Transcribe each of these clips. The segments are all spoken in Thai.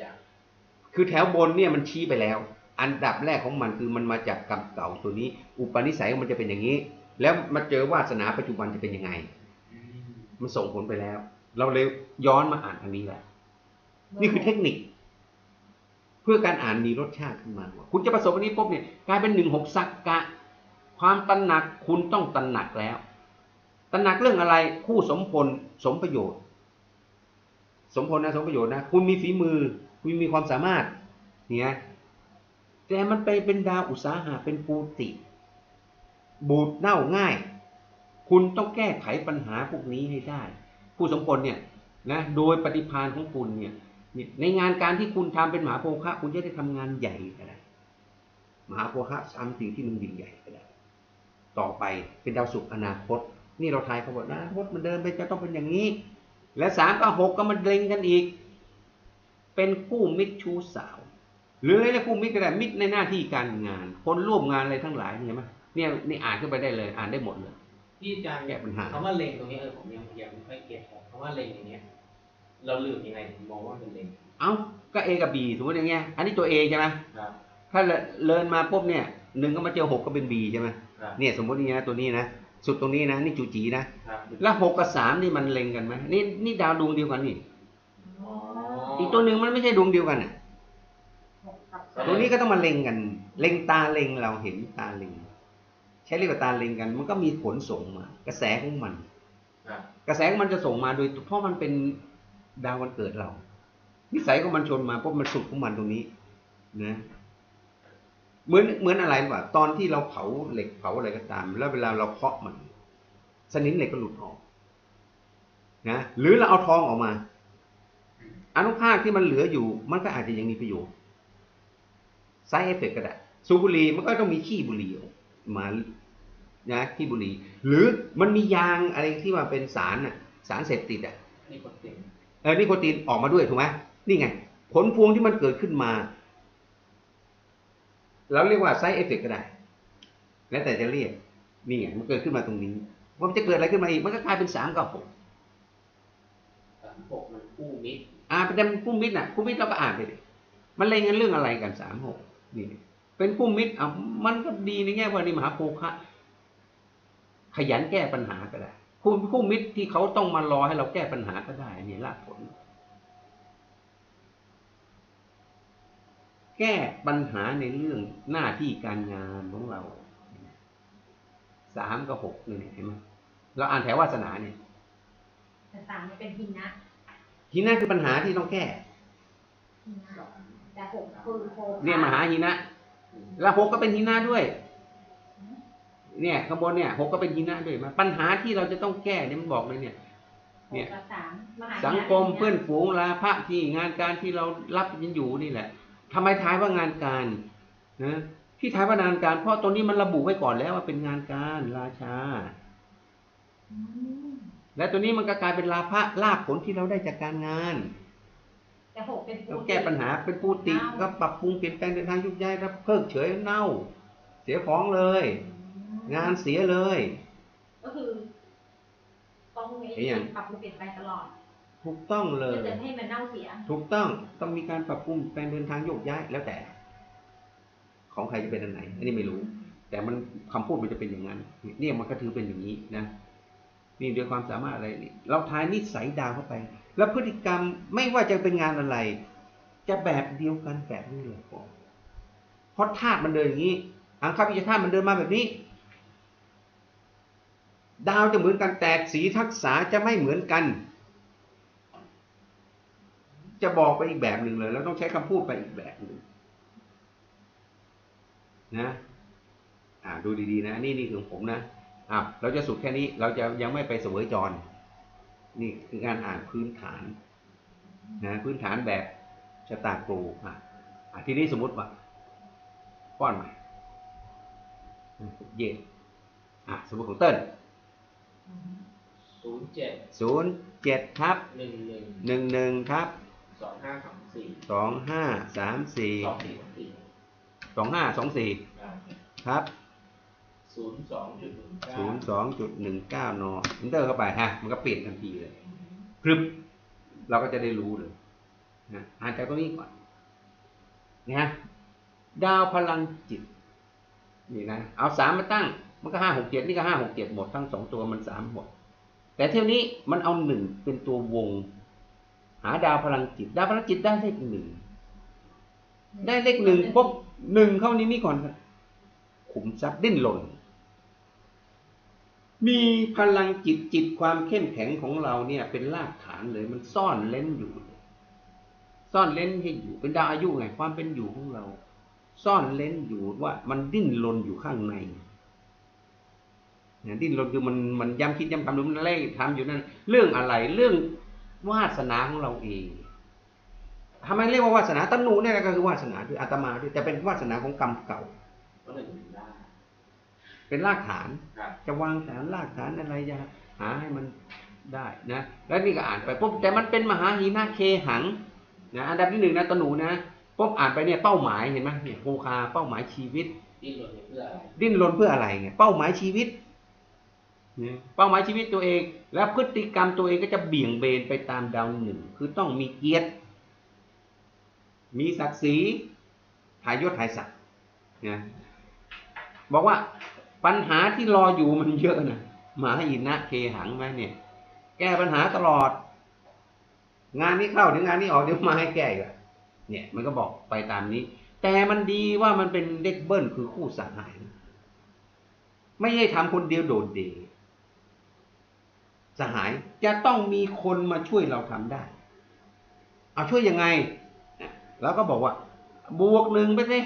จาก คือแถวบนเนี่ยมันชี้ไปแล้ว อันดับแรกของมันคือมันมาจากกรรมเก่าตัวนี้ อุปนิสัยมันจะเป็นอย่างนี้ แล้วมาเจอวาสนาปัจจุบันจะเป็นยังไง มันส่งผลไปแล้ว เราเลยย้อนมาอ่านอันนี้แหละ นี่คือเทคนิค เพื่อการอ่านมีรสชาติขึ้นมาคุณจะประสบอันนี้ปุ๊บเนี่ยกลายเป็นหนึ่งหกสักกะ ความตระหนักคุณต้องตระหนักแล้วตระหนักเรื่องอะไรคู่สมผลสมประโยชน์สมผลนะสมประโยชน์นะ คุณมีฝีมือ คุณมีความสามารถเนี่ยแต่มันไปเป็นดาวอุตสาหะเป็นปูติ บูดเน่าง่าย คุณต้องแก้ไขปัญหาพวกนี้ให้ได้ ผู้สมผลเนี่ยนะโดยปฏิภาณของคุณเนี่ยเนี่ยในงานการที่คุณทำเป็นมหาโภคะคุณจะได้ทำงานใหญ่ก็ได้มหาโภคะทำสิ่งที่มันยิ่งใหญ่ก็ได้ต่อไปเป็นดาวศุกร์อนาคต นี่เราทายเขาบอกอนาคตมันเดินไปจะต้องเป็นอย่างนี้ และสามกับหกก็มันเล็งกันอีก เป็นคู่มิตรชู้สาว หรือไม่ใช่คู่มิตรก็ได้มิตรในหน้าที่การงาน คนร่วมงานอะไรทั้งหลายเนี่ยไหมเนี่ยนี่อ่านขึ้นไปได้เลย อ่านได้หมดเลยที่อาจารย์แก้ปัญหาคำว่าเล็งตรงนี้เออผมยังยังไม่ค่อยเก็ตคำว่าเล็งอย่างเงี้ย เราลืมยังไงถึงมองว่าเป็นเล็งเอ้าก็ A กับ B สมมติอย่างเงี้ย อันนี้ตัว A ใช่ไหมครับถ้าเลินมาปุ๊บเนี่ยหนึ่งก็มาเจอหกก็เป็น B ใช่ไหมครับเนี่ยสมมติอย่างเงี้ยนะตัวนี้นะสุดตรงนี้นะนี่จูจีนะครับแล้วหกกับสามนี่มันเล็งกันไหมนี่นี่ดาวดวงเดียวกันนี่ อ๋ออีกตัวหนึ่งมันไม่ใช่ดวงเดียวกันอะหกกับครับตัวนี้ก็ต้องมาเล็งกัน เล็งตาเล็งเราเห็นตาเล็ง ใช้เรียกว่าตาเล็งกัน มันก็มีผลส่งมา กระแสของมันครับกระแสของมันจะส่งมาโดยเพราะมันเป็นดาววันเกิดเรา นิสัยของมันชนมาเพราะมันสุดของมันตรงนี้นะเหมือนเหมือนอะไรวะตอนที่เราเผาเหล็กเผาอะไรก็ตาม แล้วเวลาเราเคาะมัน สนิมเหล็กก็หลุดออกนะหรือเราเอาทองออกมา อนุภาคที่มันเหลืออยู่ มันก็อาจจะยังมีประโยชน์ไซเอฟเฟกก็ได้สูบบุหรี่มันก็ต้องมีขี้บุหรี่ออกมานะขี้บุหรี่หรือมันมียางอะไรที่ว่าเป็นสารน่ะสารเสพติดอะนี่คนเก่งเออนิโคตินออกมาด้วยถูกไหมนี่ไง ผลพวงที่มันเกิดขึ้นมาเราเรียกว่าไซเอฟเฟกก็ได้ แล้วแต่จะเรียกนี่ไงมันเกิดขึ้นมาตรงนี้ว่ามันจะเกิดอะไรขึ้นมาอีก มันก็กลายเป็นสามกับหกสามหกมันคู่มิตร อ่าเป็นคู่มิตรน่ะคู่มิตรเราก็อ่านไปดิมันเล็งกันเรื่องอะไรกันสามหกนี่เป็นคู่มิตรอะมันก็ดีในแง่ว่านี่มหาโภคะขยันแก้ปัญหาก็ได้คู่คู่มิตรที่เขาต้องมารอให้เราแก้ปัญหาก็ได้นี่ลากผล แก้ปัญหาในเรื่องหน้าที่การงานของเราสามกับหกเนี่ยเห็นไหมเราอ่านแถววาสนาเนี่ยแต่สามเนี่ยเป็นหินนะ หินะคือปัญหาที่ต้องแก้หินนะแต่หกคือโคเนี่ยมหาหินะ แล้วหกก็เป็นหินะด้วย เนี่ยข้างบนเนี่ยหกก็เป็นหินะด้วยมาปัญหาที่เราจะต้องแก้เนี่ยมันบอกเลยเนี่ยหกกับสามมหาหินะสังคมเพื่อนฝูงลาภะที่งานการที่เรารับกันอยู่นี่แหละทำไมทายว่างานการนะที่ทายว่างานการ เพราะตัวนี้มันระบุไว้ก่อนแล้วว่าเป็นงานการราชาอืม และตัวนี้มันก็กลายเป็นลาภะลาภผลที่เราได้จากการงานแต่หกเป็นเราแก้ปัญหาเป็นปูติก็ปรับปรุงเปลี่ยนแปลงเดินทางยุบย้ายแล้วเพิกเฉยเน่า เสียของเลย งานเสียเลย ก็คือต้องมีเห็นยังปรับปรุงเปลี่ยนแปลงตลอด ถูกต้องเลเพื่อยจะให้มันเน่าเสีย ถูกต้องต้องมีการปรับปรุงแปลงเดินทางโยกย้ายแล้วแต่ ของใครจะเป็นอันไหนอันนี้ไม่รู้ แต่มันคำพูดมันจะเป็นอย่างนั้น เนี่ยมันก็ถือเป็นอย่างนี้นะ นี่ด้วยความสามารถอะไรนี่เราทายนิสัยดาวเข้าไป แล้วพฤติกรรมไม่ว่าจะเป็นงานอะไร จะแบบเดียวกันแบบนี้เลยพอเพราะธาตุมันเดินอย่างนี้ อังคาวิจธาตุมันเดินมาแบบนี้ ดาวจะเหมือนกันแต่สีทักษะจะไม่เหมือนกัน จะบอกไปอีกแบบหนึ่งเลย แล้วต้องใช้คำพูดไปอีกแบบหนึ่งนะ อ่าดูดีๆนะ นี่นี่ของผมนะ อ่าเราจะสุดแค่นี้เราจะยังไม่ไปเสวยจร นี่คือการอ่านพื้นฐานนะพื้นฐานแบบชะตากรูอะอะทีนี้สมมติว่าป้อนใหม่เย็นอะสมมติของเติ้ลศูนย์เจ็ดศูนย์เจ็ดครับหนึ่งหนึ่งหนึ่งหนึ่งครับสองห้าสองสี่สองห้าสามสี่สองสี่สองสี่สองห้าสองสี่ครับครับ ศูนย์สองจุดหนึ่งเก้าศูนย์สองจุดหนึ่งเก้านออินเตอร์เข้าไปฮะ มันก็เปลี่ยนทันทีเลยพรึบเราก็จะได้รู้เลยนะอ่านจากตรงนี้ก่อนนะดาวพลังจิต นี่นะ เอาสามมาตั้ง มันก็ห้าหกเจ็ดนี่ก็ห้าหกเจ็ดหมดทั้งสองตัวมันสามหมด แต่เที่ยวนี้มันเอาหนึ่งเป็นตัววง หาดาวพลังจิต ดาวพลังจิตได้เลขหนึ่งได้เลขหนึ่งปุ๊บหนึ่งเข้านี้นี่ก่อนครับขุมทรัพย์ดิ้นรน มีพลังจิตจิตความเข้มแข็งของเราเนี่ย เป็นรากฐานเลยมันซ่อนเล้นอยู่ ซ่อนเล้นให้อยู่เป็นดาวอายุไงความเป็นอยู่ของเรา ซ่อนเล้นอยู่ว่ามันดิ้นรนอยู่ข้างในเนี่ยดิ้นรนคือมันมันย้ำคิดย้ำทำหรือมันเล่ทำอยู่นั่นเรื่องอะไรเรื่องวาสนาของเราเองทำไมเรียกว่าวาสนาตัณหนูเนี่ยก็คือวาสนาคืออาตมาด้วยแต่เป็นวาสนาของกรรมเก่า เลยถึงได้เป็นรากฐานครับจะวางฐานรากฐานอะไรจะหาให้มันได้นะ แล้วนี่ก็อ่านไปปุ๊บแต่มันเป็นมหาหีนาเคหังนะอันดับที่หนึ่งนะตวหนูนะปุ๊บอ่านไปเนี่ยเป้าหมายเห็นไหมเนี่ยโภคาเป้าหมายชีวิต ดิ้นรนเพื่ออะไรดิ้นรนเพื่ออะไรไงเป้าหมายชีวิตเนี่ยเป้าหมายชีวิตตัวเอง แล้วพฤติกรรมตัวเองก็จะเบี่ยงเบนไปตามดาวหนึ่ง คือต้องมีเกียรติ มีศักดิ์ศรีถ่ายยศถ่ายศักดิ์นะบอกว่า ปัญหาที่รออยู่มันเยอะนะมาอินะเคหังไหมเนี่ย แก้ปัญหาตลอด งานนี้เข้าถึงงานนี้ออกเดี๋ยวมาให้แก้อีกเนี่ย มันก็บอกไปตามนี้ แต่มันดีว่ามันเป็นเด็กเบิ้ลคือคู่สหาย ไม่ได้ทำคนเดียวโดดเด่สหายจะต้องมีคนมาช่วยเราทำได้ เอาช่วยยังไงเราก็บอกว่า บวกหนึ่งไปสิ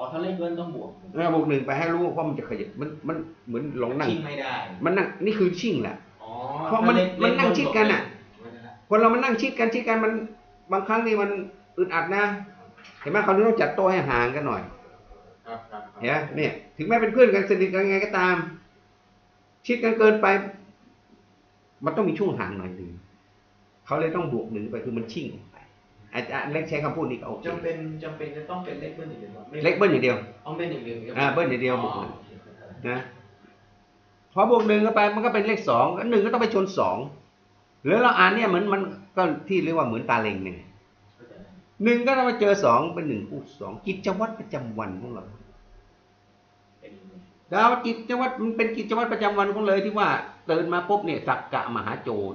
อ๋อถ้าเล่นเงินต้องบวกเออบวกหนึ่งไปให้รู้ว่ามันจะขยับมันมันเหมือนหลงนั่งชิงไม่ได้ มันนั่งนี่คือชิ่งแหละอ๋อเพราะมันถ้ล่มันนั่งเล่ชิดกันน่ะไม่ได้ละคนเรามันนั่งชิดกันชิดกันมันบางครั้งนี่มันอึดอัดนะ เห็นไหมเขาต้องจัดโต๊ะให้ห่างกันหน่อยครับครับเห็นไหมเนี่ย ถึงแม้เป็นเพื่อนกันสนิทกันยังไงก็ตาม ชิดกันเกินไป มันต้องมีช่วงห่างหน่อยหนึ่งเขาเลยต้องบวกหนึ่งไปคือมันชิ่ง ออกไปอาจารย์เล็กใช้คำพูดนี้ก็โอเคจำเป็นจำเป็นจะต้องเป็นเลขเบิ้ลอย่างเดียวหรอไม่เล็กเบิ้ลอย่างเดียวต้องเป็นอย่างเดียวอ่าเบิ้ลอย่างเดียวอ๋อนะพอบวกหนึ่งเข้าไปมันก็เป็นเลขสองหนึ่งก็ต้องไปชนสองหรือเราอ่านเนี่ยเหมือนมันก็ที่เรียกว่าเหมือนตาเล็งเนี่ยเข้าใจแล้วหนึ่งก็ต้องมาเจอสองเป็นหนึ่งคู่สองกิจวัตรประจำวันของเราเป็นอย่างนี้ดาวกิจวัตรมันเป็นกิจวัตรประจำวันของเลยที่ว่าตื่นมาปุ๊บเนี่ยสักกะมหาโจร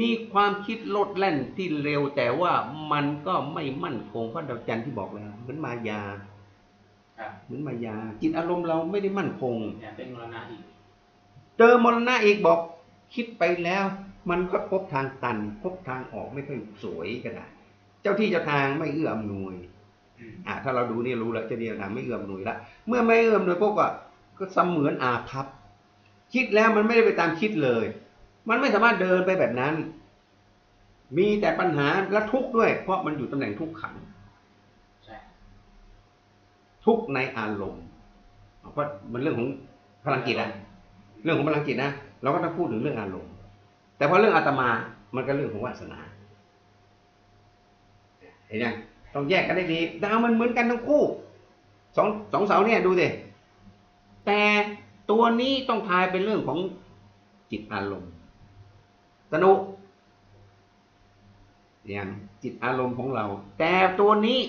มีความคิดโลดแล่นที่เร็วแต่ว่ามันก็ไม่มั่นคงเพราะดาวจันทร์ที่บอกแล้วเหมือนมายาครับเหมือนมายา จิตอารมณ์เราไม่ได้มั่นคงแถมเป็นมรณะอีกเจอมรณะอีกบอกคิดไปแล้ว มันก็พบทางตัน พบทางออกไม่ค่อยสวยก็ได้เจ้าที่เจ้าทางไม่เอื้ออำนวยอืมอะถ้าเราดูเนี่ยรู้แล้วเจ้าที่เจ้าทางไม่เอื้ออำนวยละเมื่อไม่เอื้ออำนวยพวกก็ก็เสมือนอาภัพคิดแล้วมันไม่ได้ไปตามคิดเลย มันไม่สามารถเดินไปแบบนั้น มีแต่ปัญหาและทุกข์ด้วย เพราะมันอยู่ตำแหน่งทุกขังใช่ทุกข์ในอารมณ์เพราะมันเรื่องของพลังจิตนะเรื่องของพลังจิตนะเราก็ต้องพูดถึงเรื่องอารมณ์ แต่พอเรื่องอาตมามันก็เรื่องของวาสนาเห็นยังต้องแยกกันได้ดีดาวมันเหมือนกันทั้งคู่สองสองเสาเนี่ยดูสิแต่ตัวนี้ต้องทายเป็นเรื่องของจิตอารมณ์ สนุกอย่างจิตอารมณ์ของเรา แต่ตัวนี้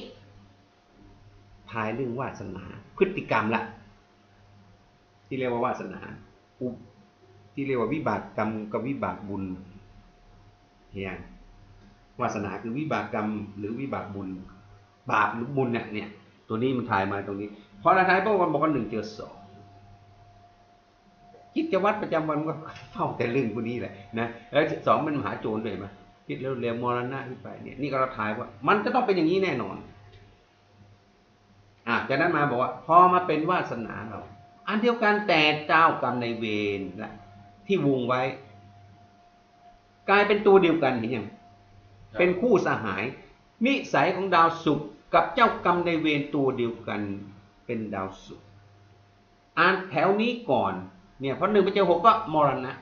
ทายเรื่องวาสนา พฤติกรรมละที่เรียกว่าวาสนาอุที่เรียกว่าวิบากกรรมกับวิบากบุญเห็นยังวาสนาคือวิบากกรรมหรือวิบากบุญ บาปหรือบุญเนี่ยเนี่ย ตัวนี้มันทายมาตรงนี้พอเราทายปุ๊บมันบอกว่าหนึ่งเจอสอง กิจวัตรประจำวันมันก็เฝ้าแต่เรื่องพวกนี้แหละนะแล้วสองมันมหาโจรด้วยเห็นไหมคิดเร็วๆมรณะขึ้นไปเนี่ยนี่ก็เราทายว่า มันจะต้องเป็นอย่างนี้แน่นอนอะจากนั้นมาบอกว่า พอมาเป็นวาสนาเรา อันเดียวกันแต่เจ้ากรรมในายเวรละที่วงไว้ กลายเป็นตัวเดียวกันเห็นยังเป็นคู่สหาย นิสัยของดาวศุกร์กับเจ้ากรรมในายเวรตัวเดียวกันเป็นดาวศุกร์อ่านแถวนี้ก่อน เนี่ยเพราะหนึ่งไปเจอหกก็มรณะ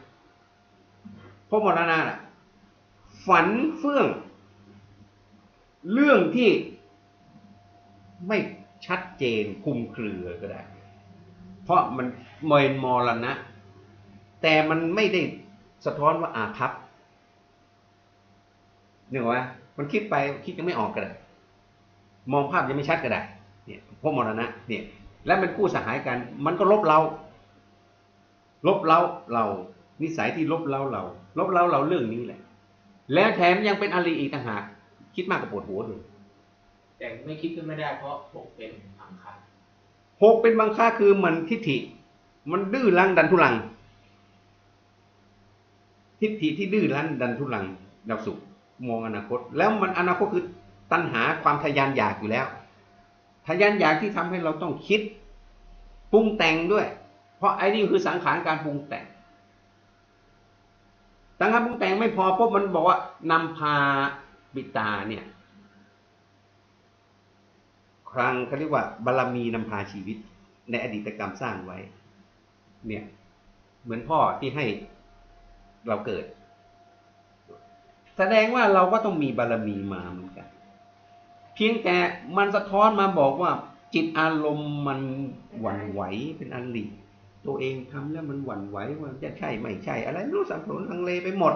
เพราะมรณะน่ะ ฝันเฟื่อง เรื่องที่ไม่ชัดเจนคุมเครือก็ได้ เพราะมันเมนมรณะ แต่มันไม่ได้สะท้อนว่าอาภัพนึกออกไหมมันคิดไปคิดยังไม่ออกก็ได้มองภาพยังไม่ชัดก็ได้เนี่ยพวกมรณะเนี่ย แล้วมันกู้สหายกัน มันก็ลบเรา ลบเราเรา นิสัยที่ลบเราเรา ลบเราเราเรื่องนี้แหละ แล้วแถมยังเป็นอริอีกต่างหากคิดมากกับปวดหัวเลยแต่ไม่คิดขึ้นไม่ได้เพราะหกเป็นอังคารหกเป็นบางค่าคือมันทิฏฐิ มันดื้อรั้นดันทุลัง ทิฏฐิที่ดื้อรั้นดันทุลังดาวสุขมองอนาคต แล้วมันอนาคตคือตัณหาความทะยานอยากอยู่แล้วทะยานอยากที่ทำให้เราต้องคิดปรุงแต่งด้วย เพราะไอ้นี่คือสังขารการปรุงแต่งสังขารปรุงแต่งไม่พอปุ๊บมันบอกว่านำพาบิตาเนี่ย ครั้งเขาเรียกว่าบารมีนำพาชีวิต ในอดีตกรรมสร้างไว้ เนี่ย เหมือนพ่อที่ให้เราเกิด แสดงว่าเราก็ต้องมีบารมีมาเหมือนกัน เพียงแต่มันสะท้อนมาบอกว่าจิตอารมณ์มันหวั่นไหวเป็นอันลี ตัวเองทำแล้วมันหวั่นไหวว่าจะใช่ไม่ใช่ อะไรไม่รู้สับสนลังเลไปหมด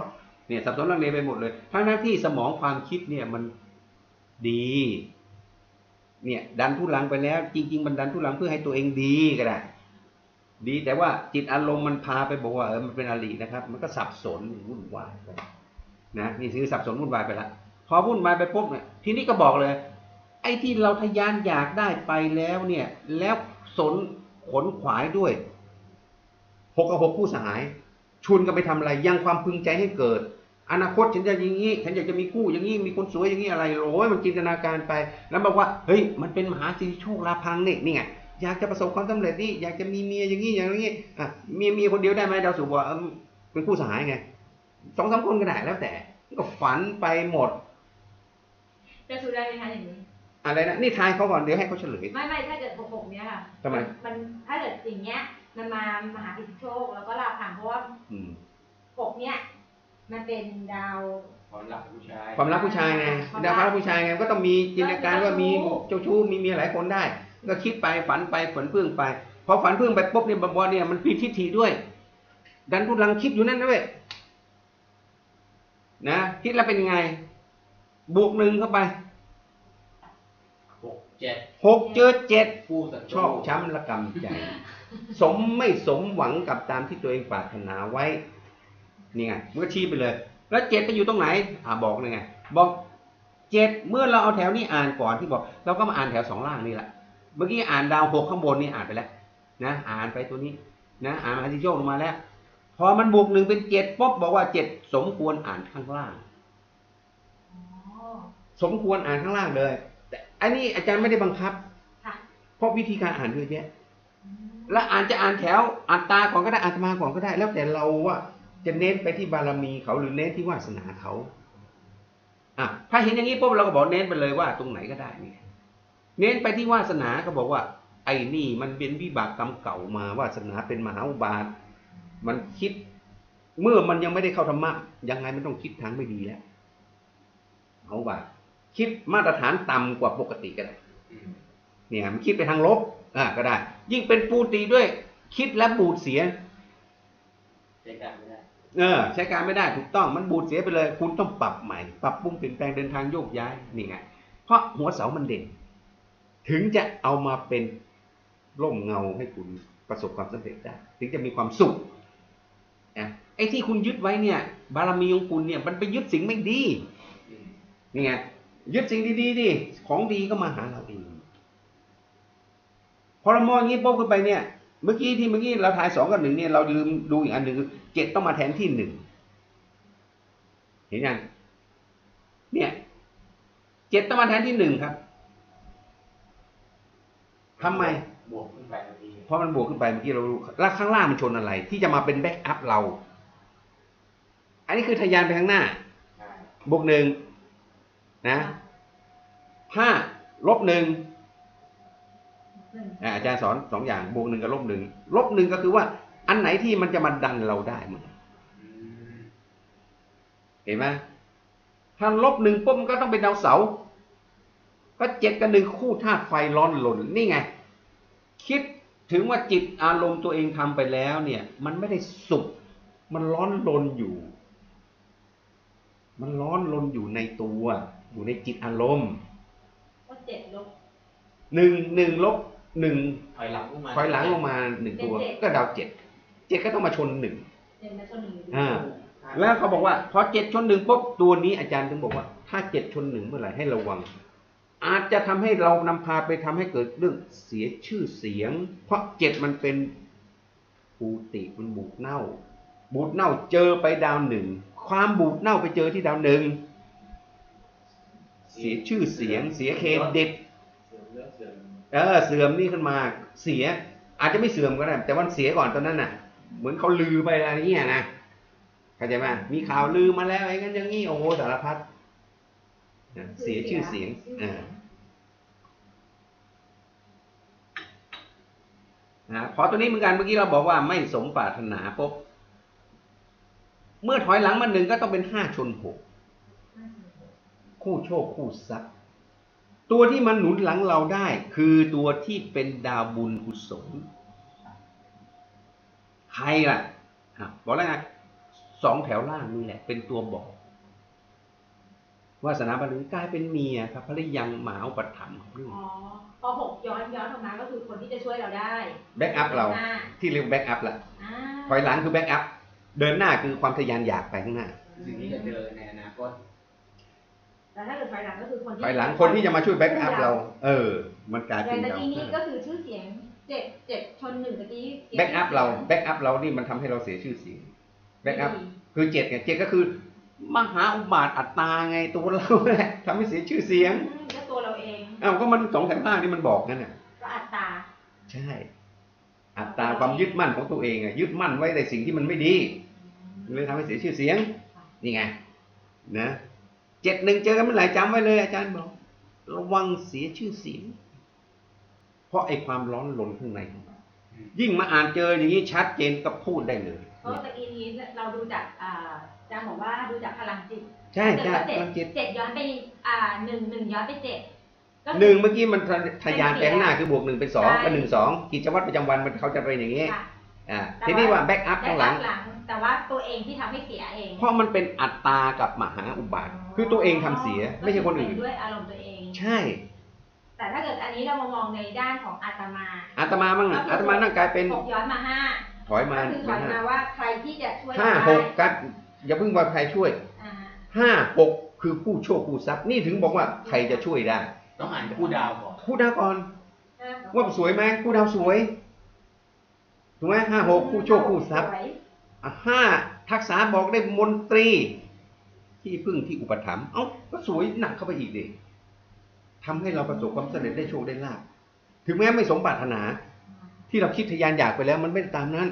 เนี่ยสับสนลังเลไปหมดเลยทั้งนั้นที่สมองความคิดเนี่ยมันดี เนี่ยดันทุลังไปแล้ว จริง ๆ มันดันทุลังเพื่อให้ตัวเองดีก็ได้ดีแต่ว่าจิตอารมณ์มันพาไปบอกว่าเออมันเป็นอรินะครับ มันก็สับสนวุ่นวายไปนะนี่คือสับสนวุ่นวายไปละพอวุ่นวายไปปุ๊บเนี่ยทีนี้ก็บอกเลย ไอ้ที่เราทะยานอยากได้ไปแล้วเนี่ย แล้วสนขนขวายด้วย กกับหกผู้สหายชุนกันไปทำอะไรยังความพึงใจให้เกิด อนาคตฉันจะอย่างนี้ฉันอยากจะมีคู่อย่างนี้มีคนสวยอย่างนี้อะไรโอ้ยมันจินตนาการไป แล้วบอกว่าเฮ้ยมันเป็นมหาสิริโชคลาพังเนี่ยนี่ไงอยากจะประสบความสำเร็จนี่อยากจะมีเมียอย่างนี้อย่างนี้อะเมียเมียคนเดียวได้ไหมดาวสุกว่าเอิ่มเป็นคู่สหายไงสองสามคนก็ได้แล้วแต่ก็ฝันไปหมดจะสู้ได้ไหมคะอย่างนี้ อะไรนะนี่ทายเขาก่อนเดี๋ยวให้เขาเฉลย ไม่ไม่ถ้าเกิดหกหกเนี้ยค่ะทำไมมันถ้าเกิดอย่างเงี้ย มันมามหาสิทธิโชค แล้วก็ลาพังเพราะว่าอืมหกเนี้ยมันเป็นดาว ความรักของผู้ชาย ความรักผู้ชายไงความรักดาวความรักผู้ชายไงก็ต้องมีจินตนาการว่ามีเจ้าชู้เจ้าชู้มีเมียหลายคนได้ ก็คิดไปฝันไปฝันเพื่องไป พอฝันเพื่องไปปุ๊บเนี่ยบอเนี่ยมันปีทิฏฐิด้วย ดันทุลังคิดอยู่นั่นนะเว้ยนะคิดแล้วเป็นยังไง บวกหนึ่งเข้าไปหกเจ็ดหกเจอเจ็ดคู่ศัตรูชอบช้ำระกำใจ สมไม่สมหวังกับตามที่ตัวเองปรารถนาไว้นี่ไงมันก็ชี้ไปเลย แล้วเจ็ดไปอยู่ตรงไหน อ่าบอกเลยไง บอกเจ็ดเมื่อเราเอาแถวนี้อ่านก่อนที่บอก เราก็มาอ่านแถวสองล่างนี่แหละเมื่อกี้อ่านดาวหกข้างบนนี่อ่านไปแล้ว นะ อ่านไปตัวนี้ นะอ่านมาที่โชคลงมาแล้ว พอมันบวกหนึ่งเป็นเจ็ดปุ๊บบอกว่าเจ็ดสมควรอ่านข้างล่างอ๋อสมควรอ่านข้างล่างเลย แต่อันนี้อาจารย์ไม่ได้บังคับค่ะเพราะวิธีการอ่านเยอะแยะอืม แล้วอ่านจะอ่านแถวอ่านตาก่อนก็ได้อ่านตมาก่อนก็ได้ แล้วแต่เราว่าจะเน้นไปที่บารมีเขาหรือเน้นที่วาสนาเขาอะถ้าเห็นอย่างนี้ปุ๊บเราก็บอกเน้นไปเลยว่าตรงไหนก็ได้นี่เน้นไปที่วาสนาก็บอกว่า ไอ้นี่มันเป็นวิบากกรรมเก่ามาวาสนาเป็นมหาอุบาท มันคิด เมื่อมันยังไม่ได้เข้าธรรมะยังไงมันต้องคิดทางไม่ดีแล้วเอาบาท คิดมาตรฐานต่ำกว่าปกติก็ได้เนี่ยมันคิดไปทางลบ อ่าก็ได้ ยิ่งเป็นปูตีด้วย คิดและบูดเสียใช้การไม่ได้เออใช้การไม่ได้ถูกต้องมันบูดเสียไปเลย คุณต้องปรับใหม่ ปรับปรุงเปลี่ยนแปลงเดินทางโยกย้ายนี่ไงเพราะหัวเสามันเด่น ถึงจะเอามาเป็นร่มเงาให้คุณประสบความสำเร็จได้ถึงจะมีความสุขนะไอ้ที่คุณยึดไว้เนี่ย บารมีของคุณเนี่ยมันไปยึดสิ่งไม่ดีอืมนี่ไงยึดสิ่งดีๆดิของดีก็มาหาเราเอง พอเรามองอย่างนี้ปุ๊บขึ้นไปเนี่ย เมื่อกี้ที่เมื่อกี้เราทายสองกับหนึ่งเนี่ยเราลืมดูอีกอันหนึ่งคือเจ็ดต้องมาแทนที่หนึ่งเห็นยังเนี่ยเจ็ดต้องมาแทนที่หนึ่งครับทำไมบวกขึ้นไปทันทีเพราะมันบวกขึ้นไปเมื่อกี้เรารู้แล้วข้างล่างมันชนอะไร ที่จะมาเป็นแบ็กอัพเรา อันนี้คือทะยานไปข้างหน้าใช่บวกหนึ่งนะห้าลบหนึ่งหนึ่ง อ่าอาจารย์สอนสองอย่างบวกหนึ่งกับลบหนึ่งลบหนึ่งก็คือว่า อันไหนที่มันจะมาดันเราได้มันอืมเห็นไหมถ้าลบหนึ่งปุ๊บมันก็ต้องเป็นดาวเสาร์ก็เจ็ดกับหนึ่งคู่ธาตุไฟร้อนหล่นนี่ไง คิดถึงว่าจิตอารมณ์ตัวเองทำไปแล้ว เนี่ย มันไม่ได้สุข มันร้อนรนอยู่ มันร้อนลนอยู่ในตัว อยู่ในจิตอารมณ์ก็เจ็ดลบหนึ่งหนึ่งลบ หนึ่งถอยหลังลงมาถอยหลังลงมาหนึ่งตัวเป็นเจ็ดก็ดาวเจ็ดเจ็ดก็ต้องมาชนหนึ่งเจ็ดมาชนหนึ่งอ่าแล้วเขาบอกว่าพอเจ็ดชนหนึ่งปุ๊บตัวนี้อาจารย์ถึงบอกว่า ถ้าเจ็ดชนหนึ่งเมื่อไหร่ให้ระวัง อาจจะทำให้เรานำพาไปทำให้เกิดเรื่องเสียชื่อเสียง เพราะเจ็ดมันเป็นปูติมันบูดเน่า บูดเน่าเจอไปดาวหนึ่งความบูดเน่าไปเจอที่ดาวหนึ่งเสียชื่อเสียงเสียเครดิต เออเสื่อมนี่ขึ้นมาเสีย อาจจะไม่เสื่อมก็ได้แต่ว่าเสียก่อนตอนนั้นน่ะ เหมือนเขาลือไปอะไรเงี้ยนะเข้าใจไหมมีข่าวลือมาแล้วไอ้งั้นอย่างนี้โอ้โหสารพัดนะเสียชื่อเสียงอ่านะพอตัวนี้เหมือนกันเมื่อกี้เราบอกว่าไม่สมปรารถนาปุ๊บเมื่อถอยหลังมาหนึ่งก็ต้องเป็นห้าชนหกคู่โชคคู่ทรัพย์ ตัวที่มันหนุนหลังเราได้ คือตัวที่เป็นดาวบุญกุศลใครล่ะอะบอกแล้วไงสองแถวล่างนี่แหละ เป็นตัวบอกวาสนาบารมีกลายเป็นเมียครับภริยังหมาอุปถัมภ์ของลูกอ๋อพอหกย้อนย้อนออกมาก็คือคนที่จะช่วยเราได้แบ็กอัพเราอ่าที่เรียกแบ็กอัพล่ะอ่าถอยหลังคือแบ็กอัพเดินหน้าคือความทะยานอยากไปข้างหน้าสิ่งที่จะเจอในอนาคต แต่ถ้าเกิดถอยหลังก็คือคนที่ ถอยหลังคนที่จะมาช่วยแบ็กอัพเรา เออ มันกลายแต่เป็นตะดาวกี้นี้ก็คือชื่อเสียงเจ็ดเจ็ดชนหนึ่งตะกี้สียง แบ็กอัพเราแบ็กอัพเรานี่มันทำให้เราเสียชื่อเสียงแบ็กอัพคือเจ็ดไงเจ็ดก็คือ มหาอุบาทอัตตาไงตัวเราแหละทำให้เสียชื่อเสียงอืมก็ตัวเราเองอ้าวก็มันสองแถวหน้านี่มันบอกนั่นน่ะก็อัตตาใช่ อัตตาความยึดมั่นของตัวเองอะยึดมั่นไว้ในสิ่งที่มันไม่ดีเลยทำให้เสียชื่อเสียง นี่ไงนะ เจ็ดหนึ่งเจอกันเมื่อไหร่จำไว้เลยอาจารย์บอก ระวังเสียชื่อเสียงเพราะไอ้ความร้อนรนข้างในของเรายิ่งมาอ่านเจออย่างนี้ชัดเจนก็พูดได้เลยเพราะตะกี้นี้เราดูจากอ่าอาจารย์บอกว่าดูจากพลังจิตใช่ใช่เจ็ดพลังจิตเจ็ดย้อนไปอ่าหนึ่งหนึ่งย้อนไปเจ็ดก็คือหนึ่งเมื่อกี้มันทะยานไปข้างหน้าคือบวกหนึ่งเป็นสองใช่ก็หนึ่งสองกิจวัตรประจำวันมันเขาจะเป็นอย่างนี้ค่ะอ่าแต่ทีนี้ว่าว่าแบ็กอัพได้ข้างหลัรังบหลัง แต่ว่าตัวเองที่ทำให้เสียเอง เพราะมันเป็นอัตตากับมหาอุบาท คือตัวเองทำเสียไม่ใช่คนอื่น ด้วยอารมณ์ตัวเอง ใช่ แต่ถ้าเกิดอันนี้เรามามองในด้านของอาตมาอาตมาบ้างอะอาตมานั่งกลายเป็นหกย้อนมาห้าถอยมาก็คือถอยมาว่าใครที่จะช่วยห้าเราหได้กกันอย่าเพิ่งว่าใครช่วยอ่าห้าหกคือผู้โชคผู้ทรัพย์นี่ถึงบอกว่าใครจะช่วยได้ต้องอ่านคู่ดาวก่อนคู่ดาวก่อน ห้าว่าสวยไหมคู่ดาวสวยถูกไหมห้าหกผู้โชคผู้ทรัพย์สวยอะห้าทักษะบอกได้มนตรี ที่พึ่งที่อุปถัมภ์เอ้าก็สวยหนักเข้าไปอีกดิทำให้เราประสบความสำเร็จได้โชคได้ลาภถึงแม้ไม่สมปรารถนา ที่เราคิดทะยานอยากไปแล้ว มันไม่ได้ตามนั้น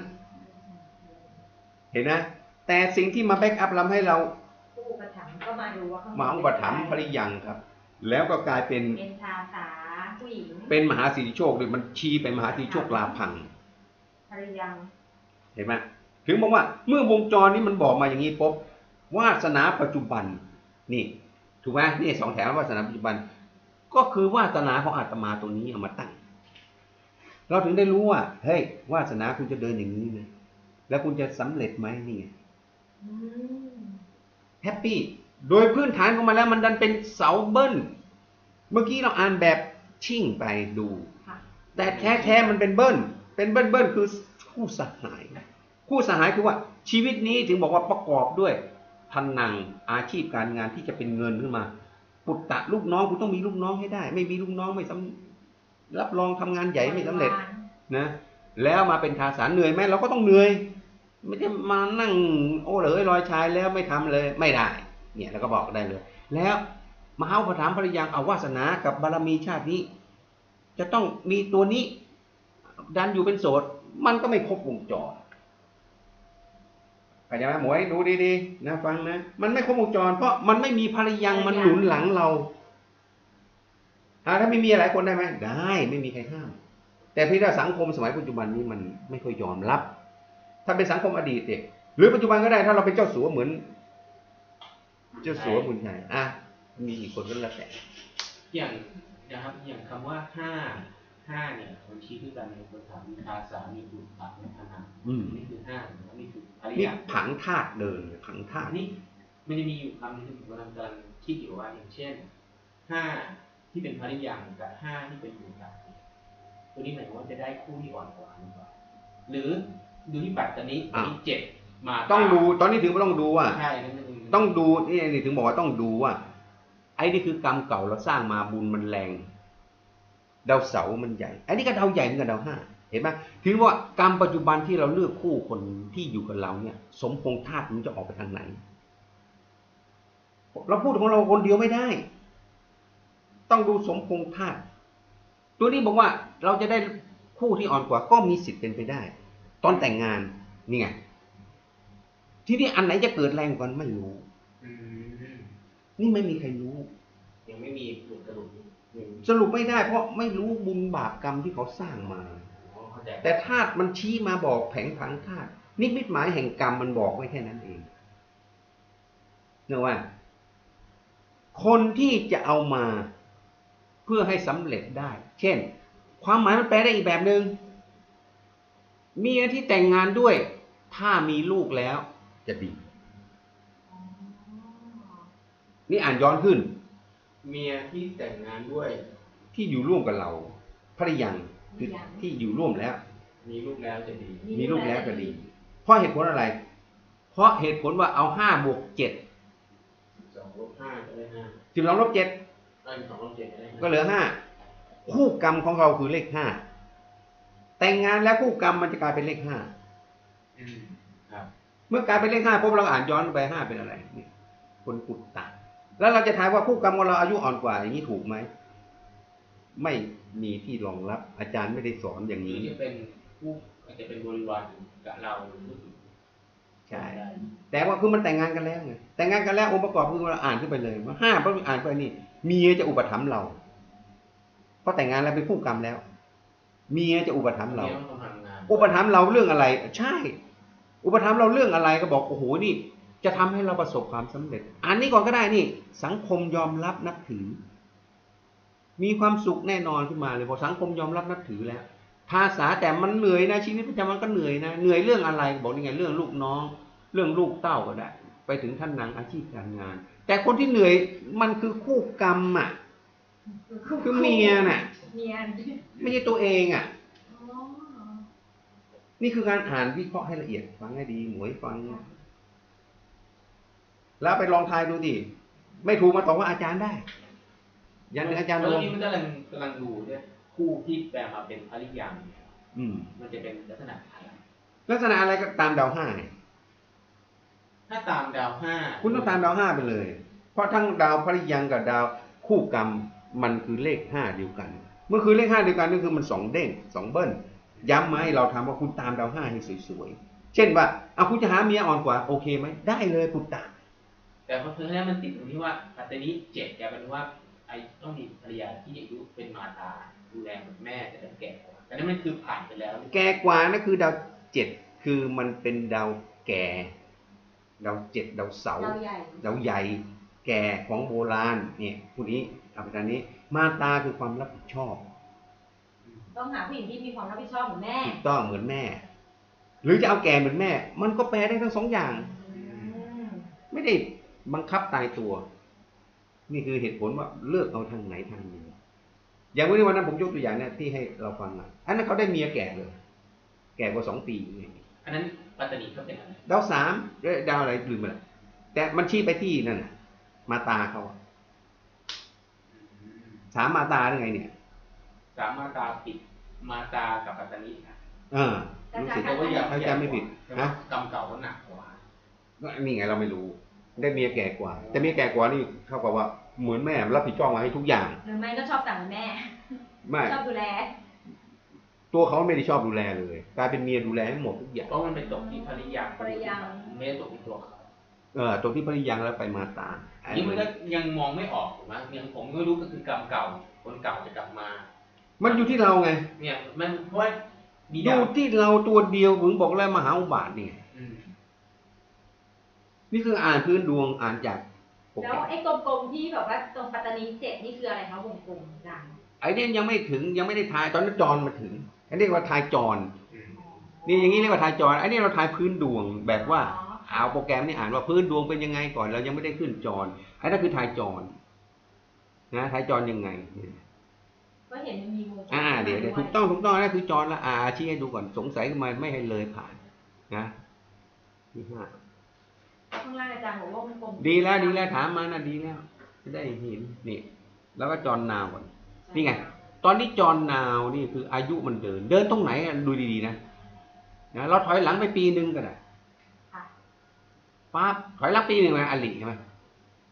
เห็นนะแต่สิ่งที่มาแบ็กอัพทำให้เราผู้อุปถัมภ์ก็มาดูว่าข้งบนมาอุปถัมภ์ภริยังครับ แล้วก็กลายเป็นเป็นทาสาผู้หญิงเป็นมหาสิริโชคเลยมันชี้เป็นมหาสิริโชคลาพังภริยังเห็นไหมถึงบอกว่า เมื่อวงจรนี้มันบอกมาอย่างนี้ปุ๊บ วาสนาปัจจุบันนี่ถูกไหมนี่สองแถววาสนาปัจจุบัน ก็คือวาสนาของอาตมาตัวนี้เอามาตั้ง เราถึงได้รู้ว่าเฮ้ยวาสนาคุณจะเดินอย่างนี้นะแล้วคุณจะสำเร็จไหมนี่ไงอืมแฮปปี้โดยพื้นฐานของมันแล้วมันดันเป็นเสาเบิ้ล เมื่อกี้เราอ่านแบบชิ่งไปดูค่ะแต่แท้แท้ๆมันเป็นเบิ้ล เป็นเบิ้ลเบิ้ลคือคู่สหาย คู่สหายคือว่าชีวิตนี้ถึงบอกว่าประกอบด้วย พันนังอาชีพการงานที่จะเป็นเงินขึ้นมา ปุตตะลูกน้องคุณต้องมีลูกน้องให้ได้ ไม่มีลูกน้องไม่สำรับรองทำงานใหญ่ไม่สำเร็จนะแล้วมาเป็นทาสารเหนื่อยไหมเราก็ต้องเหนื่อย ไม่ใช่มานั่ง โอ้เหลยลอยชายแล้วไม่ทำเลยไม่ได้ เนี่ยเราก็บอกได้เลย แล้วมหาอุปถัมภ์ภริยังเอาวาสนากับบารมีชาตินี้ จะต้องมีตัวนี้ ดันอยู่เป็นโสด มันก็ไม่ครบวงจร เข้าใจไหมหมวยดูดีๆนะฟังนะ มันไม่ครบวงจร เพราะมันไม่มีภรรยังมันหนุนหลังเราอ่าถ้าไม่มีหลายคนได้ไหมได้ไม่มีใครห้าม แต่พี่ว่าสังคมสมัยปัจจุบันนี้มันไม่ค่อยยอมรับ ถ้าเป็นสังคมอดีตเนี่ยหรือปัจจุบันก็ได้ถ้าเราเป็นเจ้าสัวเหมือน เจ้าสัวบุญชัยอะมีกี่คนก็แล้วแต่อย่างนะครับอย่างคำว่าห้า ห้าเนี่ยมันชี้ด้วยกันในบทถามมีภาษามีบุตรปักในพนังอืมนี่คือห้าหรือว่านี่คือภรินี่ยาผังธาตุเดินผังธาตุนี่มันจะมีอยู่คำหนึงที่ผมกำลังกำลังคิดอยู่ว่าอย่างเช่นห้าที่เป็นภริยังกับห้าที่เป็นบุตรตัวนี้หมายความว่าจะได้คู่ที่อ่อนกว่าหรือเปล่าหรือดูที่ปัตตานีปัตตานีเจ็ดมาต้องดูตอนนี้ถึงต้องดูว่าใช่นั่นเองต้องดูนี่นี่ถึงบอกว่าต้องดูว่าไอ้นี่คือกรรมเก่าเราสร้างมาบุญมันแรง ดาวเสาร์มันใหญ่ไอ้นี่ก็ดาวใหญ่เหมือนกับดาวห้าเห็นไหมถึงว่ากรรมปัจจุบันที่เราเลือกคู่คนที่อยู่กับเราเนี่ย สมพงษ์ธาตุมันจะออกไปทางไหน เราพูดของเราคนเดียวไม่ได้ ต้องดูสมพงษ์ธาตุตัวนี้บอกว่าเราจะได้คู่ที่อ่อนกว่าก็มีสิทธิ์เป็นไปได้ ตอนแต่งงานนี่ไงทีนี้อันไหนจะเกิดแรงกว่ากันไม่รู้อืมนี่ไม่มีใครรู้ ยังไม่มีหลุดกระดูกหนึ่ง สรุปไม่ได้เพราะไม่รู้บุญบาปกรรมที่เขาสร้างมาอ๋อเข้าใจแต่ธาตุมันชี้มาบอกแผงผังธาตุนิมิตหมายแห่งกรรมมันบอกไว้แค่นั้นเองเนกว่า คนที่จะเอามาเพื่อให้สำเร็จได้ เช่น ความหมายมันแปลได้อีกแบบหนึง่งเมียที่แต่งงานด้วย ถ้ามีลูกแล้วจะดี นี่อ่านย้อนขึ้น เมียที่แต่งงานด้วย ที่อยู่ร่วมกับเราภริยังคือภริยัง ที่อยู่ร่วมแล้ว มีลูกแล้วจะดี มีลูกแล้วก็ดี เพราะเหตุผลอะไร เพราะเหตุผลว่าเอาห้าบวกเจ็ดสองลบห้าก็ได้ห้าสิบสองลบเจ็ดเอ้ยสองลบเจ็ดก็ได้ห้าก็เหลือห้าคู่กรรมของเราคือเลขห้าแต่งงานแล้วคู่กรรมมันจะกลายเป็นเลขห้าอืมครับ เมื่อกลายเป็นเลขห้าปุ๊บเราอ่านย้อนไปห้าเป็นอะไรเนี่ยคนกุดตะ แล้วเราจะทายว่าคู่กรรมของเราอายุอ่อนกว่าอย่างนี้ถูกไหม ไม่มีที่รองรับ อาจารย์ไม่ได้สอนอย่างหรือนี้จะเป็นผู้อาจจะเป็นบริวารกับเราหรือผู้อื่นใช่ได้แต่ว่าคือมันแต่งงานกันแล้วไงแต่งงานกันแล้วองค์ประกอบคือเราอ่านขึ้นไปเลยว่าห้าเพราะอ่านไปนี่เมียจะอุปถัมภ์เราเพราะแต่งงานแล้วเป็นคู่กรรมแล้วเมียจะอุปถัมภ์เราเมียต้องทำงานอุปถัมภ์เราเรื่องอะไร ใช่ อุปถัมภ์เราเรื่องอะไรก็บอกโอ้โหนี่ จะทำให้เราประสบความสำเร็จ อันนี้ก่อนก็ได้นี่ สังคมยอมรับนับถือ มีความสุขแน่นอนขึ้นมาเลยพอสังคมยอมรับนับถือแล้ว ภาษาแต่มันเหนื่อยนะชีวิตประจำวันก็เหนื่อยนะเหนื่อยเรื่องอะไรบอกนี่ไงเรื่องลูกน้อง เรื่องลูกเต้าก็ได้ ไปถึงท่านนางอาชีพการงาน แต่คนที่เหนื่อยมันคือคู่กรรมอะคือเมียน่ะเมียไม่ใช่ตัวเองอะอ๋อนี่คือการอ่านวิเคราะห์ให้ละเอียดฟังให้ดีหมวยฟัง แล้วไปลองทายดูดิไม่ถูกมาตอบว่าอาจารย์ได้ ยันหนึ่งอาจารย์แล้ลวงนี้มันกำลังกำลังดูเนี่ยคู่ที่แปลมาเป็นภริยังอืม มันจะเป็นลักษณะอะไรลักษณะอะไรก็ตามดาวห้าไงถ้าตามดาวห้าคุณต้องตามดาวห้าไปเลย เพราะทั้งดาวภริยังกับดาวคู่กรรมมันคือเลขห้าเดียวกัน เมื่อคือเลขห้าเดียวกันก็คือมันสองเด้งสองเบิ้ลย้ำมาให้เราทำว่าคุณตามดาวห้าให้สวยๆเช่นว่าเอาคุณจะหาเมียอ่อนกว่าโอเคไหมได้เลยคุณตาม แต่เพราะฉะนั้นมันติดตรงที่ว่าปัตตานีเจ็ดแกเป็นว่าไอ้ต้องมีภรรยาที่อายุเป็นมาตาดูแลเหมือนแม่แต่ต้องแก่กว่าแต่นั้นมันคือผ่านไปแล้ว แก่กว่านั่นคือดาวเจ็ดคือมันเป็นดาวแก่ดาวเจ็ดดาวเสาร์เราใหญ่ดาวใหญ่แก่ของโบราณเนี่ยผู้นี้อาจารย์นี้ มาตาคือความรับผิดชอบ ต้องหาผู้หญิงที่มีความรับผิดชอบเหมือนแม่ถูกต้องเหมือนแม่ หรือจะเอาแก่เหมือนแม่ มันก็แปลได้ทั้งสองอย่างอืมไม่ได้ บังคับตายตัว นี่คือเหตุผลว่าเลือกเอาทางไหนทางหนึ่งอย่างวันนี้วันนั้นผมยกตัวอย่างเนี่ยที่ให้เราฟังอะอันนั้นเขาได้เมียแก่เลย แก่กว่าสองปีไงอันนั้นปัตตานีเขาเป็นอะไรดาวสามเอ้ยดาวอะไรลืมไปละแต่มันชี้ไปที่นั่นน่ะ มาตาเขาอะสามมาตาได้ไงเนี่ยสามมาตาปิดมาตากับปัตตานีค่ะเออรู้สึกเพราะว่าอยากถ้าจำไม่ผิดนะนะกรรมเก่าเขาหนักกว่าก็นี่ไงเราไม่รู้ ได้เมียแก่กว่า แต่เมียแก่กว่านี่เท่ากับว่าเหมือนแม่รับผิดชอบมาให้ทุกอย่างหรือไม่ก็ชอบแต่งเหมือนแม่ไม่ชอบดูแล ตัวเขาไม่ได้ชอบดูแลเลยกลายเป็นเมียดูแลให้หมดทุกอย่างเพราะมันเป็นตกที่ภริยังภริยังไม่ได้ตกที่ตัวเขาเออตรงที่ภริยังแล้วไปมาตาอันนี้มันก็ยังมองไม่ออกถูกไหมยังผมไม่รู้ก็คือกรรมเก่า คนเก่าจะกลับมา มันอยู่ที่เราไง เนี่ย มันเพราะว่ามีดูดาวที่เราตัวเดียวถึงบอกแล้วมหาอุบาทนี่ไงอืม นี่คืออ่านพื้นดวงอ่านจากโปรแล้แกรวมไอ้กลมๆที่แบบว่าตรงปัตตานีเจ็ดนี่คืออะไรคะวงกลมดังไอ้เนี่ยยังไม่ถึงยังไม่ได้ทายตอนนั้นจรมาถึงอันนี้เรียกว่าทายจรอืมนี่อย่างนี้เรียกว่าทายจรไอ้นี่เราทายพื้นดวงแบบว่า อ๋อเอาโปรแกรมนี่อ่านว่าพื้นดวงเป็นยังไงก่อนเรายังไม่ได้ขึ้นจรไอ้นั่นคือทายจรนะทายจรยังไง ก็เห็นมันมีวงอ่าเดี๋ยวเดี๋ยวถูกต้องถูกต้องนั่นคือจรละอาชี้ให้ดูก่อนสงสัยขึ้นมาไม่ให้เลยผ่านนะที่ห้า ข้างล่างอาจารย์บอกว่ามันกลมดีแล้วดีแล้วถามมานะดีแล้วจะได้เห็นนี่แล้วก็จรนาวก่อนนี่ไง ตอนนี้จรนาวนี่คืออายุมันเดิน เดินตรงไหนอะดูดีๆนะนะเราถอยหลังไปปีหนึ่งก็ได้ค่ะปั๊บถอยหลังปีหนึ่งนะอลิใช่ไหม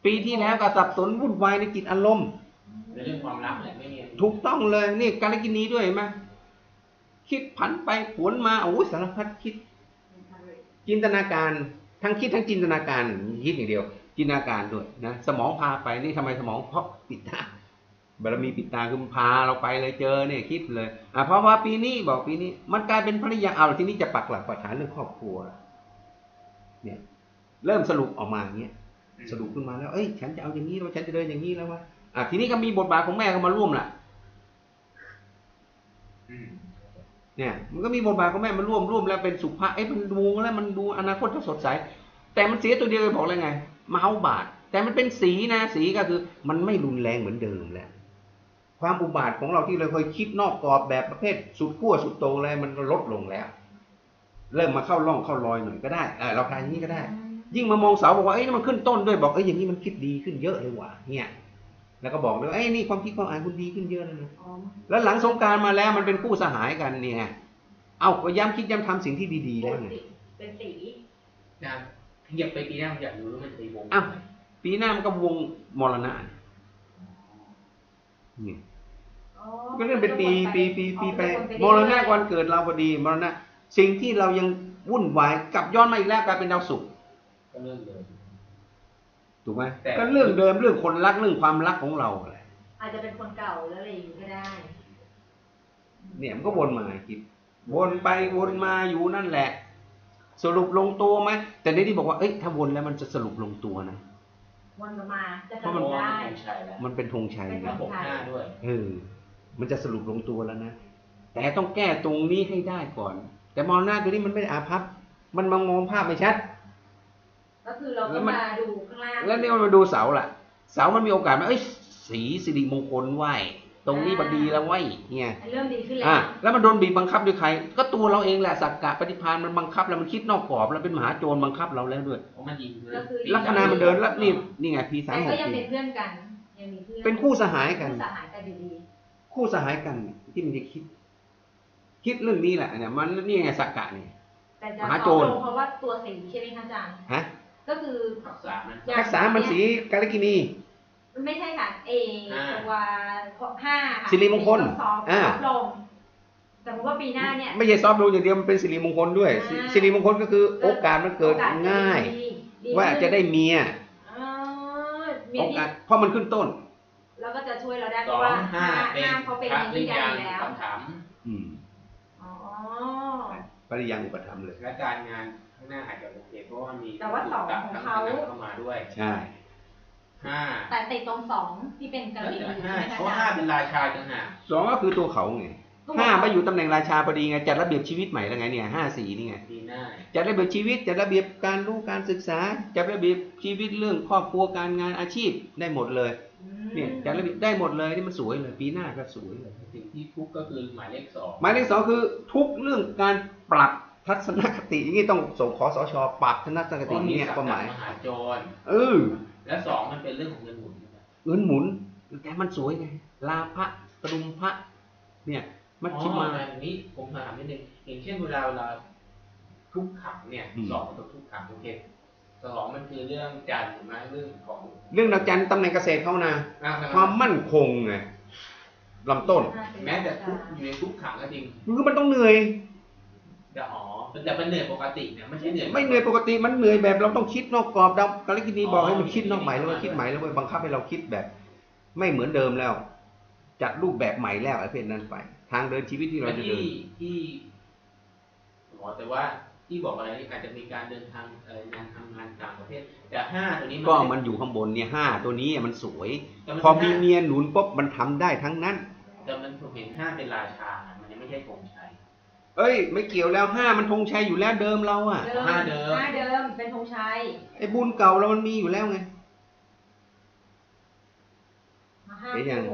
ปีที่แล้วก็สับสนวุ่นวายในจิตอารมณ์ในเรื่องความรักแหละไม่มีถูกต้องเลยนี่การกินีด้วยเห็นไหมคิดผันไปผวนมาโอ้ยสารพัดคิด จินตนาการ ทั้งคิดทั้งจินตนาการคิดอย่างเดียว จินตนาการด้วยนะสมองพาไปนี่ทำไมสมองเพราะปิดตาบารมีปิดตาคือพาเราไปเลยเจอเนี่ยคิดเลยอะเพราะว่าปีนี้บอกปีนี้ มันกลายเป็นภรรยาเอาทีนี้จะปักหลักปักฐานเรื่องครอบครัว เนี่ย เริ่มสรุปออกมาอย่างเงี้ยสรุปขึ้นมาแล้ว เอ้ย ฉันจะเอาอย่างนี้แล้วฉันจะเดินอย่างนี้แล้ววะอะทีนี้ก็มีบทบาทของแม่เข้ามาร่วมล่ะ เนี่ยมันก็มีบทบาทของแม่มันร่วมร่วมแล้วเป็นสุภาพเอ้ยมันดูแล้วมันดูอนาคตจะสดใส แต่มันเสียตัวเดียวเลยบอกเลยไงเมาบาทแต่มันเป็นสีนะสีก็คือ มันไม่รุนแรงเหมือนเดิมแล้วความอุบาทของเราที่เราเคยคิดนอกกรอบแบบประเภทสุดขั้วสุดโตอะไรมันลดลงแล้ว เริ่มมาเข้าร่องเข้ารอยหน่อยก็ได้เออเราทายอย่างนี้ก็ได้ ยิ่งมามองเสาบอกว่าเอ้ยมันขึ้นต้นด้วยบอกเอ้ยอย่างนี้มันคิดดีขึ้นเยอะเลยว่ะเนี่ย แล้วก็บอกด้วยเอ้ยนี่ความคิดความอ่านคุณดีขึ้นเยอะแล้วนะอ๋อแล้วหลังสงกรารมาแล้วมันเป็นคู่สหายกันเนี่ย เอาก็ย้ำคิดย้ำทำสิ่งที่ดีๆแล้วไงเป็นสีนะเหยียบไปปีหน้าผมอยากรู้ว่ามันจะมีวงอ้าวปีหน้ามันก็วงมรณะนี่อ๋อก็เรื่องเป็นปีปีปีปีไปอ๋อมรณะวันเกิดเราพอดีมรณะสิ่งที่เรายังวุ่นวายกลับย้อนมาอีกแล้วกลายเป็นดาวศุกร์ก็เรื่องเดิม ถูกไหมแต่ ก็เรื่องเดิมเรื่องคนรักเรื่องความรักของเราแหละอาจจะเป็นคนเก่าแล้วอะไรอย่างนี้ก็ได้เนี่ยมันก็วนมาคิดวนไปวนมาอยู่นั่นแหละ สรุปลงตัวไหมแต่ในที่บอกว่าเอ้ยถ้าวนแล้วมันจะสรุปลงตัวนะ วนกลับมาจะเพราะมันทำได้ไม่ใช่แล้วมันเป็นธงชัยเป็นธนะงหกห้าด้วย เออ มันจะสรุปลงตัวแล้วนะ แต่ต้องแก้ตรงนี้ให้ได้ก่อน แต่มองหน้าตัวนี้มันไม่ได้อาภัพมันมองมองภาพไม่ชัด ก็คือเราแล้ก็วมันมาดูข้างล่างแล้วนี่มันมาดูเสาล่ะ เสามันมีโอกาสไหมเอ้ยสีสิริมงคลไหวตรงนี้พอดีแล้วไหวเนี่ยเริ่มดีขึ้นแล้วอะแล้วมันโดนบีบบังคับด้วยใคร ก็ตัวเราเองแหละสักกะปฏิพานมันบังคับแล้วมันคิดนอกกรอบแล้วเป็นมหาโจรบังคับเราแล้วด้วยเพราะมันยิงก็คือลัคนามันเดินแล้วนี่นี่ไงพีสาแต่มหก็กยังเป็นเพื่อนกันยังมีเพื่อนเป็นคู่สหายกันคู่สหายกันอยู่ดีคู่สหายกันที่มันจะคิด คิดเรื่องนี้แหละเนี่ยมันนี่ไงสักกะเนี่ยแต่จะมหาโจรลงเพราะว่าตัวสีใช่ไหมคะอาจารย์ฮะ ก็คือรักษามันทักษะมันสีกาลกินีมันไม่ใช่ค่ะเอห้าตัวห้าค่ะสิริมงคลซอฟต์อ่าซอฟต์ลงสมมติว่าปีหน้าเนี่ยไม่ใช่ซอฟต์ลงอย่างเดียวมันเป็นสิริมงคลด้วยอ่าสิริมงคลก็คือโอกาสมันเกิดโอกสง่าย ดีดีว่าจะได้เมียอ๋อเมียโอที่กาสเพราะมันขึ้นต้น แล้วก็จะช่วยเราได้เพสอราะว่างห้าเป็นห้าเขาเป็นพระในลิที่ใหญ่ยังอยู่แล้วคำถาม อืมอ๋อปริยังอุปถัมภ์เลย และการงาน ข้างหน้าอาจจะโอเคเพราะว่ามีแต่ว่าสองกับของทั้งเขาคณะเข้ามาด้วยใช่ห้าแต่ติดตรงสองที่เป็นกระแล้วดิ่งแต่อยู่ห้าใช่ไหมเพราะว่าห้าเป็นราชาต่างหากสองก็คือตัวเขาไงห้ามาอยู่ตำแหน่งราชาพอดีไงจัดระเบียบชีวิตใหม่แล้วไงเนี่ยห้าสี่นี่ไงปีหน้าจัดระเบียบชีวิตจัดระเบียบการรู้การศึกษาจัดระเบียบชีวิตเรื่องครอบครัวการงานอาชีพได้หมดเลยอืมเนี่ยจัดระเบียบได้หมดเลยนี่มันสวยเลย ปีหน้าก็สวยเลย สิ่งที่ทุกข์ก็คือหมายเลขสองหมายเลขสองคือทุกเรื่องการปรับ ทัศนคติอย่างนี้ต้องส่งขอสชปรับทัศนคเพติราะมีเนี่ยสักความหมายมหาโจรเออและสองมันเป็นเรื่องของเงินหมุนนะครับเงินหมุนแต่มันสวยไงลาภะตรุมพระเนี่ยมันคิดมาอ๋ออันนี้ผมถามนิดนึงอย่างเช่นเวลาเวลาทุกขังเนี่ยอืมสองมันต้องทุกขังโอเคสองมันคือเรื่องจันทร์ถูกไหมเรื่องของ เรื่องดาวจันทร์ตำแหน่งเกษตรเขานะอ่ความมั่นคงไงลำต้น แม้แต่ทุกอยู่ในทุกขังก็จริงคือมันต้องเหนื่อยแต่อ๋อ แต่มันเหนื่อยปกติเนี่ยไม่ใช่เหนื่อยไม่เหนื่อยปกติมันเหนื่อยแบบเราต้องคิดนอกกรอบดาวกาลกินีบอกให้มันคิดนอกใหม่แล้วว่าคิดใหม่แล้วเว้ยบังคับให้เราคิดแบบ ไม่เหมือนเดิมแล้ว จัดรูปแบบใหม่แล้วไอ้เพศนั้นไป ทางเดินชีวิตที่เราจะเดินที่ที่หมอแต่ว่าที่บอกอะไรนี่อาจจะมีการเดินทางเอ่องานทำงานต่างประเทศ แต่ห้าตัวนี้ก็มันอยู่ข้างบนเนี่ยห้าตัวนี้มันสวยแต่นพอมีห้าเมียหนุนปุ๊บมันทำได้ทั้งนั้น แต่มันผมเห็นห้าเป็นราชา มันยังไม่ใช่ธงชัย เอ้ย ไม่เกี่ยวแล้วห้ามันธงชัยอยู่แล้วเดิมเราอะเดิมห้าเดิม ห้าเดิม เป็นธงชัยไอ้บุญเก่าเรามันมีอยู่แล้วไง มาห้าเห็นยังคู่